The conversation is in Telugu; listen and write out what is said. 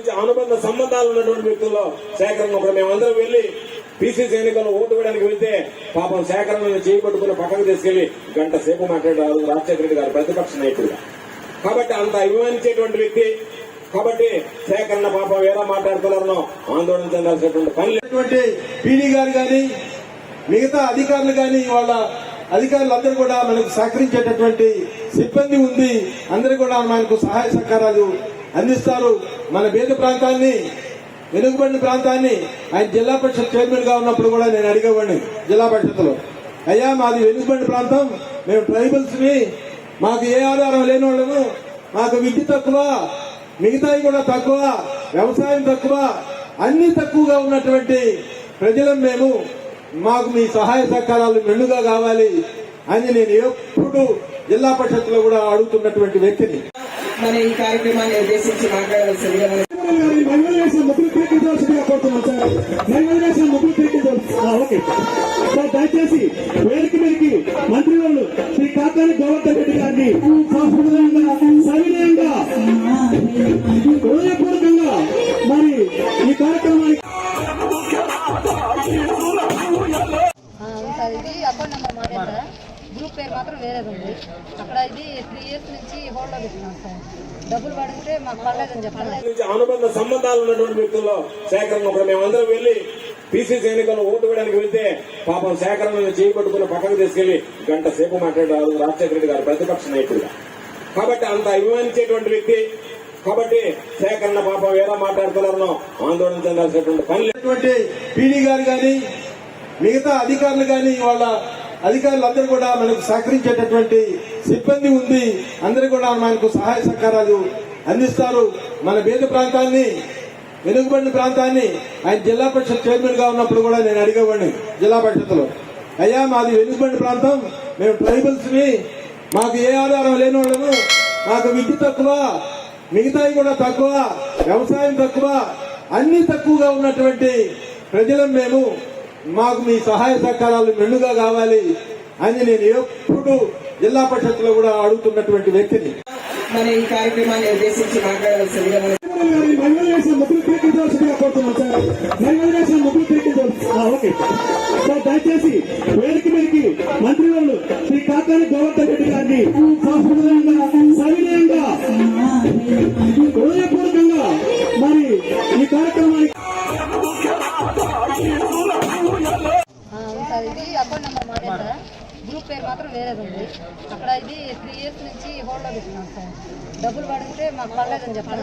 సంబంధించి అనుబంధ సంబంధాలు ఉన్నటువంటి వ్యక్తుల్లో సేకరణ ఒకరు మేమందరం వెళ్ళి పిసిసి ఎన్నికల్లో ఓటు వేయడానికి వెళ్తే పాపం సేకరణ చేయబట్టుకుని పక్కకు తీసుకెళ్ళి గంట సేపు మాట్లాడారు రాజశేఖర రెడ్డి గారు ప్రతిపక్ష నాయకుడుగా. కాబట్టి అంత అభిమానించేటువంటి వ్యక్తి కాబట్టి సేకరణ పాపం ఏదో మాట్లాడుతున్నారనో ఆందోళన చెందాల్సినటువంటి పని లేదు. పీడీ గారు కానీ మిగతా అధికారులు కానీ వాళ్ళ అధికారులందరూ కూడా మనకు సహకరించేటటువంటి సిబ్బంది ఉంది. అందరూ కూడా మనకు సహాయ సహకారాలు అందిస్తారు. మన బీద ప్రాంతాన్ని వెనుకబడిన ప్రాంతాన్ని ఆయన జిల్లా పరిషత్ చైర్మన్గా ఉన్నప్పుడు కూడా నేను అడిగేవాడిని జిల్లా పరిషత్లో అయ్యా మాది వెనుకబడిన ప్రాంతం. మేము ట్రైబల్స్ని మాకు ఏ ఆధారం లేని వాళ్ళము మాకు విద్య తక్కువ మిగతాయి కూడా తక్కువ వ్యవసాయం తక్కువ అన్ని తక్కువగా ఉన్నటువంటి ప్రజలం మేము. మాకు మీ సహాయ సహకారాలు మెండుగా కావాలి అని నేను ఎప్పుడు జిల్లా పరిషత్లో కూడా అడుగుతున్నటువంటి వ్యక్తిని. మన ఈ కార్యక్రమాన్ని ఉద్దేశించి మాట్లాడవలసిందిగా దయచేసి వేదిక మీదకి మంత్రి వాళ్ళు శ్రీ కాకాని గోవర్ధన్ రెడ్డి గారిని సవినయంగా హృదయపూర్వకంగా మరి ఈ కార్యక్రమానికి అకౌంట్ నెంబర్ గ్రూప్ పేరు మాత్రం వేరేది ఉంది అక్కడ ఇది త్రీ ఇయర్స్ నుంచి హోల్డ్లో పెట్టినాం సార్. డబ్బులు పడితే మాకు పర్లేదని చెప్పాలి అనుబంధ సంబంధాలు ఉన్నటువంటి వ్యక్తుల్లో సేకరణ మేమందరం వెళ్ళి పిసిసి ఎన్నికల్లో ఓటు వేయడానికి వెళ్తే పాపం సేకరణ చేయబట్టుకుని పక్కకు తీసుకెళ్ళి గంట సేపు మాట్లాడారు రాజశేఖర రెడ్డి గారు ప్రతిపక్ష నాయకుడిగా కాబట్టి అంత అభిమానించేటువంటి వ్యక్తి కాబట్టి సేకరణ పాపం ఏదో మాట్లాడుతున్నారనో ఆందోళన చెందాల్సినటువంటి పని పీడీ గారు కానీ మిగతా అధికారులు కానీ వాళ్ళ అధికారులందరూ కూడా మనకు సహకరించేటటువంటి సిబ్బంది ఉంది. అందరూ కూడా మనకు సహాయ సహకారాలు అందిస్తారు. మన పేద ప్రాంతాన్ని వెనుకబడిన ప్రాంతాన్ని ఆయన జిల్లా పరిషత్ చైర్మన్గా ఉన్నప్పుడు కూడా నేను అడిగేవాడిని జిల్లా పరిషత్లో అయ్యా మాది వెనుకబడిన ప్రాంతం. మేము ట్రైబల్స్ని మాకు ఏ ఆధారం లేని వాళ్ళము. మాకు విద్య తక్కువ మిగతాయి కూడా తక్కువ వ్యవసాయం తక్కువ అన్ని తక్కువగా ఉన్నటువంటి ప్రజలం మేము. మాకు మీ సహాయ సహకారాలు మెండుగా కావాలి అని నేను ఎప్పుడు జిల్లా పరిషత్లో కూడా అడుగుతున్నటువంటి వ్యక్తిని. ఈ కార్యక్రమాన్ని ఉద్దేశించి మాట్లాడవలసిందిగా దయచేసి వేదిక మీదకి మంత్రి వాళ్ళు శ్రీ కాకాని గోవర్ధన్ రెడ్డి గారిని ఇది అకౌంట్ నెంబర్ మాదే సార్ గ్రూప్ పేరు మాత్రం వేరేది ఉంది అక్కడ ఇది త్రీ ఇయర్స్ నుంచి హోల్డ్లో పెట్టినాం సార్. డబ్బులు పడితే మాకు పర్లేదని చెప్పాలి.